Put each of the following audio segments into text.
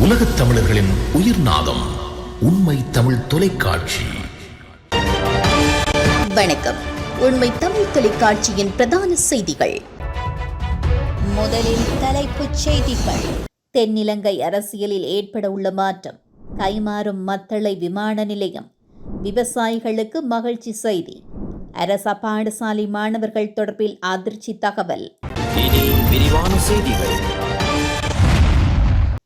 உலகத் தமிழர்களின் உயிர் நாதம் உண்மை தமிழ் தொலைக்காட்சி. வணக்கம். உண்மை தமிழ் தொலைக்காட்சியின் பிரதான செய்திகள். முதலில் தலைப்புச் செய்திகள். தென்னிலங்கை அரசியலில் ஏற்பட உள்ள மாற்றம் கைமாறும் மத்தளை விமான நிலையம் விவசாயிகளுக்கு மகிழ்ச்சி செய்தி. அரச பாடசாலை மாணவர்கள் தொடர்பில் அதிர்ச்சி தகவல். இனி விரிவான செய்திகள்.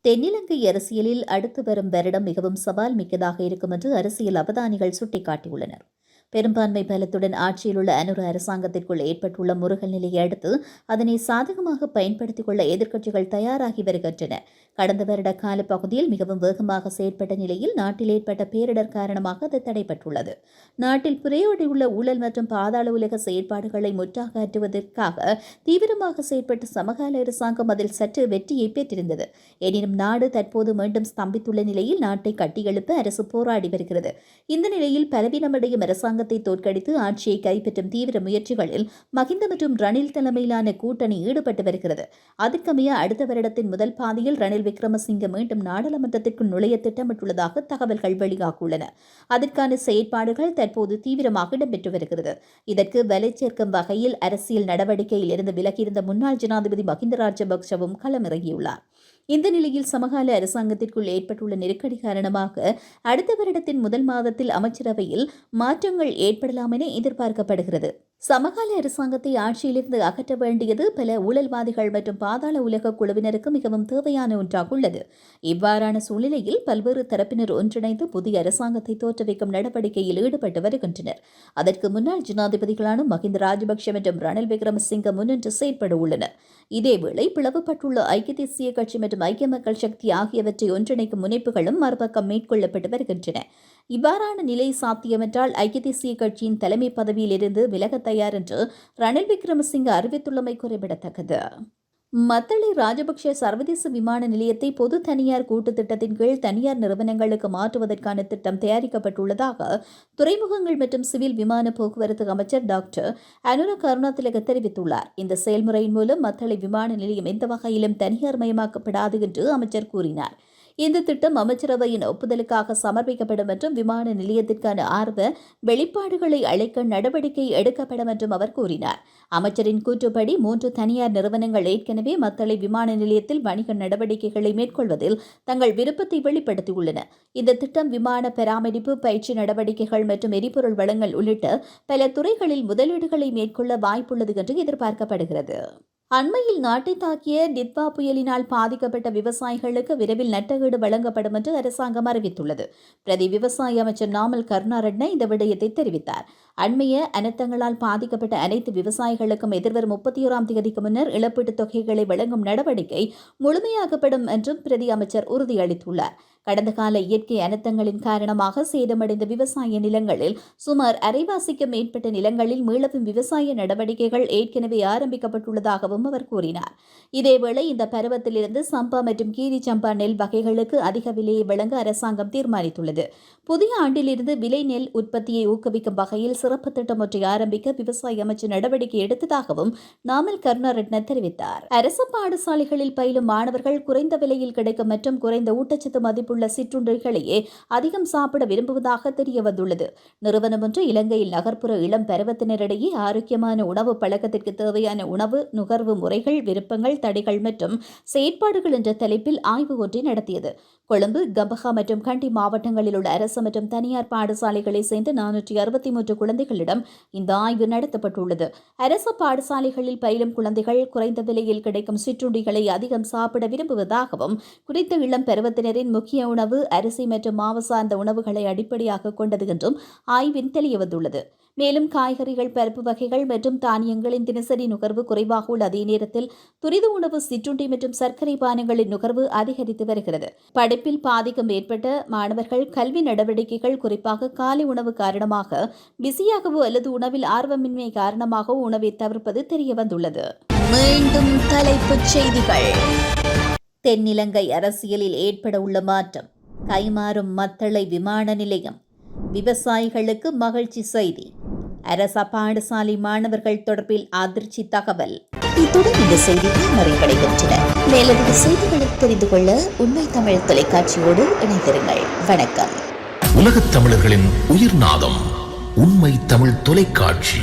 தென்னிலங்கை அரசியலில் அடுத்து வரும் வருடம் மிகவும் சவால் மிக்கதாக இருக்கும் என்று அரசியல் அவதானிகள் சுட்டிக்காட்டியுள்ளனர். பெரும்பான்மை பலத்துடன் ஆட்சியில் உள்ள அனுர அரசாங்கத்திற்குள் ஏற்பட்டுள்ள முருகல் நிலையை அடுத்து அதனை சாதகமாக பயன்படுத்திக் கொள்ள எதிர்க்கட்சிகள் தயாராகி வருகின்றன. கடந்த வருட கால பகுதியில் மிகவும் வேகமாக செயற்பட்ட நிலையில் நாட்டில் ஏற்பட்ட பேரிடர் காரணமாக அது தடைபட்டுள்ளது. நாட்டில் புரையோடியுள்ள ஊழல் மற்றும் பாதாள உலக செயற்பாடுகளை முற்றாக அற்றுவதற்காக தீவிரமாக செயற்பட்ட சமகால அரசாங்கம் அதில் சற்று வெற்றியை பெற்றிருந்தது. எனினும் நாடு தற்போது மீண்டும் ஸ்தம்பித்துள்ள நிலையில் நாட்டை கட்டியெழுப்ப அரசு போராடி வருகிறது. இந்த நிலையில் பலவீனமடையும் அரசாங்கத்தை தோற்கடித்து ஆட்சியை கைப்பற்றும் தீவிர முயற்சிகளில் மகிந்த மற்றும் ரணில் தலைமையிலான கூட்டணி ஈடுபட்டு வருகிறது. அதற்கமைய அடுத்த வருடத்தின் முதல் பாதியில் ரணில் விக்ரமசிங்க மீண்டும் நாடாளுமன்றத்திற்கு நுழைய திட்டமிட்டுள்ளதாக தகவல்கள் வெளியாகியுள்ளன. அதற்கான செயற்பாடுகள் தற்போது தீவிரமாக இடம்பெற்று வருகிறது. இதற்கு வலை சேர்க்கும் வகையில் அரசியல் நடவடிக்கையில் இருந்து விலகியிருந்த முன்னாள் ஜனாதிபதி மஹிந்த ராஜபக்சவும் களமிறங்கியுள்ளார். இந்த நிலையில் சமகால அரசாங்கத்திற்குள் ஏற்பட்டுள்ள நெருக்கடி காரணமாக அடுத்த வருடத்தின் முதல் மாதத்தில் அமைச்சரவையில் மாற்றங்கள் ஏற்படலாம் என எதிர்பார்க்கப்படுகிறது. சமகால அரசாங்கத்தை ஆட்சியிலிருந்து அகற்ற வேண்டியது பல ஊழல்வாதிகள் மற்றும் பாதாள உலக குழுவினருக்கு மிகவும் தேவையான ஒன்றாக உள்ளது. இவ்வாறான சூழ்நிலையில் பல்வேறு தரப்பினர் ஒன்றிணைந்து புதிய அரசாங்கத்தை தோற்றுவிக்கும் நடவடிக்கையில் ஈடுபட்டு வருகின்றனர். அதற்கு முன்னாள் ஜனாதிபதிகளான மஹிந்த ராஜபக்ஷ மற்றும் ரணில் விக்ரமசிங்க முன்னின்று செயற்பட உள்ளனர். இதேவேளை பிளவுபட்டுள்ள ஐக்கிய தேசிய கட்சி மற்றும் ஐக்கிய மக்கள் சக்தி ஆகியவற்றை ஒன்றிணைக்கும் முனைப்புகளும் மறுபக்கம் மேற்கொள்ளப்பட்டு வருகின்றன. இவ்வாறான நிலை சாத்தியமென்றால் ஐக்கிய தேசிய கட்சியின் தலைமை பதவியிலிருந்து விலக தயார் என்று ரணில் விக்ரமசிங்க அறிவித்துள்ளமை குறிப்பிடத்தக்கது. மத்தளை ராஜபக்ஷ சர்வதேச விமான நிலையத்தை பொது தனியார் கூட்டு திட்டத்தின் கீழ் தனியார் நிறுவனங்களுக்கு மாற்றுவதற்கான திட்டம் தயாரிக்கப்பட்டுள்ளதாக துறைமுகங்கள் மற்றும் சிவில் விமான போக்குவரத்து அமைச்சர் டாக்டர் அனுர கருணாதிலக தெரிவித்துள்ளார். இந்த செயல்முறையின் மூலம் மத்தளை விமான நிலையம் எந்த வகையிலும் தனியார் மயமாக்கப்படாது என்று அமைச்சர் கூறினார். இந்த திட்டம் அமைச்சரவையின் ஒப்புதலுக்காக சமர்ப்பிக்கப்படும் என்றும் விமான நிலையத்திற்கான ஆர்வ வெளிப்பாடுகளை அழைக்க நடவடிக்கை எடுக்கப்படும் என்றும் அவர் கூறினார். அமைச்சரின் கூற்றுப்படி மூன்று தனியார் நிறுவனங்கள் ஏற்கனவே மத்தளை விமான நிலையத்தில் வணிக நடவடிக்கைகளை மேற்கொள்வதில் தங்கள் விருப்பத்தை வெளிப்படுத்தியுள்ளன. இந்த திட்டம் விமான பராமரிப்பு பயிற்சி நடவடிக்கைகள் மற்றும் எரிபொருள் வளங்கள் உள்ளிட்ட பல துறைகளில் முதலீடுகளை மேற்கொள்ள வாய்ப்புள்ளது என்று எதிர்பார்க்கப்படுகிறது. அண்மையில் நாட்டை தாக்கிய டித்வா புயலினால் பாதிக்கப்பட்ட விவசாயிகளுக்கு விரைவில் நட்டகீடு வழங்கப்படும் என்று அரசாங்கம் அறிவித்துள்ளது. பிரதி விவசாய அமைச்சர் நாமல் கருணாரட்ன இந்த விடயத்தை தெரிவித்தார். அண்மைய அனர்த்தங்களால் பாதிக்கப்பட்ட அனைத்து விவசாயிகளுக்கும் எதிர்வரும் முப்பத்தி ஓராம் தேதிக்கு முன்னர் இழப்பீட்டுத் தொகைகளை வழங்கும் நடவடிக்கை முழுமையாக்கப்படும் என்றும் பிரதி அமைச்சர் உறுதியளித்துள்ளார். கடந்த கால இயற்கை அனர்த்தங்களின் காரணமாக சேதமடைந்த விவசாய நிலங்களில் சுமார் அரைவாசிக்கும் மேற்பட்ட நிலங்களில் மீளவும் விவசாய நடவடிக்கைகள் ஏற்கனவே ஆரம்பிக்கப்பட்டுள்ளதாகவும் அவர் கூறினார். இதேவேளை இந்த பருவத்திலிருந்து சம்பா மற்றும் கீரி சம்பா நெல் வகைகளுக்கு அதிக விலையை வழங்க அரசாங்கம் தீர்மானித்துள்ளது. புதிய ஆண்டிலிருந்து விலை நெல் உற்பத்தியை ஊக்குவிக்கும் வகையில் சிறப்பு திட்டம் ஒன்றை ஆரம்பிக்க விவசாய அமைச்சர் நடவடிக்கை எடுத்ததாகவும் நாமல் கருணாரட்ன தெரிவித்தார். அரசு பாடசாலைகளில் பயிலும் மாணவர்கள் குறைந்த விலையில் கிடைக்கும் மற்றும் குறைந்த ஊட்டச்சத்து மதிப்பு உள்ள சிற்றுண்டிகளையே அதிகம் சாப்பிட விரும்புவதாக தெரிய வந்துள்ளது நிறுவனம் ஒன்று இலங்கையில் நகர்ப்புற இளம் பருவத்தினரிடையே ஆரோக்கியமான உணவு பழக்கத்திற்கு தேவையான உணவு நுகர்வு முறைகள் விருப்பங்கள் தடைகள் மற்றும் செயற்பாடுகள் என்ற தலைப்பில் ஆய்வு ஒன்றை நடத்தியது. கொழும்பு கம்பஹா மற்றும் கண்டி மாவட்டங்களில் உள்ள அரசு மற்றும் தனியார் பாடசாலைகளை சேர்ந்த நானூற்றி அறுபத்தி மூன்று குழந்தைகளிடம் இந்த ஆய்வு நடத்தப்பட்டுள்ளது. அரசு பாடசாலைகளில் பயிலும் குழந்தைகள் குறைந்த விலையில் கிடைக்கும் சிற்றுண்டிகளை அதிகம் சாப்பிட விரும்புவதாகவும் குறித்த இளம் பருவத்தினரின் முக்கிய உணவு அரிசி மற்றும் மாவு சார்ந்த உணவுகளை அடிப்படையாக கொண்டது என்றும் ஆய்வின் தெரியவந்துள்ளது மேலும் காய்கறிகள் பருப்பு வகைகள் மற்றும் தானியங்களின் தினசரி நுகர்வு குறைவாக உள்ள அதே நேரத்தில் துரித உணவு சிற்றுண்டி மற்றும் சர்க்கரை பானங்களின் நுகர்வு அதிகரித்து வருகிறது. படிப்பில் பாதிக்கும் ஏற்பட்ட மாணவர்கள் கல்வி நடவடிக்கைகள் குறிப்பாக காலை உணவு காரணமாக பிஸியாகவோ அல்லது உணவில் ஆர்வமின்மை காரணமாகவோ உணவை தவிர்ப்பது தெரிய வந்துள்ளது மீண்டும் தலைப்புச் செய்திகள். தென்னிலங்கை அரசியலில் ஏற்பட உள்ள மாற்றம். கைமாறும் மத்தளை விமான நிலையம். விவசாயிகளுக்கு மகிழ்ச்சி செய்தி. அரச பாடசாலை மாணவர்கள் தொடர்பில் அதிர்ச்சி தகவல். இத்துடன் இந்த செய்திகள் நிறைவடைகின்றன. மேலதிக செய்திகளை தெரிந்து கொள்ள உண்மை தமிழ் தொலைக்காட்சியோடு இணைந்திருங்கள். வணக்கம். உலகத் தமிழர்களின் உயிர்நாதம் உண்மை தமிழ் தொலைக்காட்சி.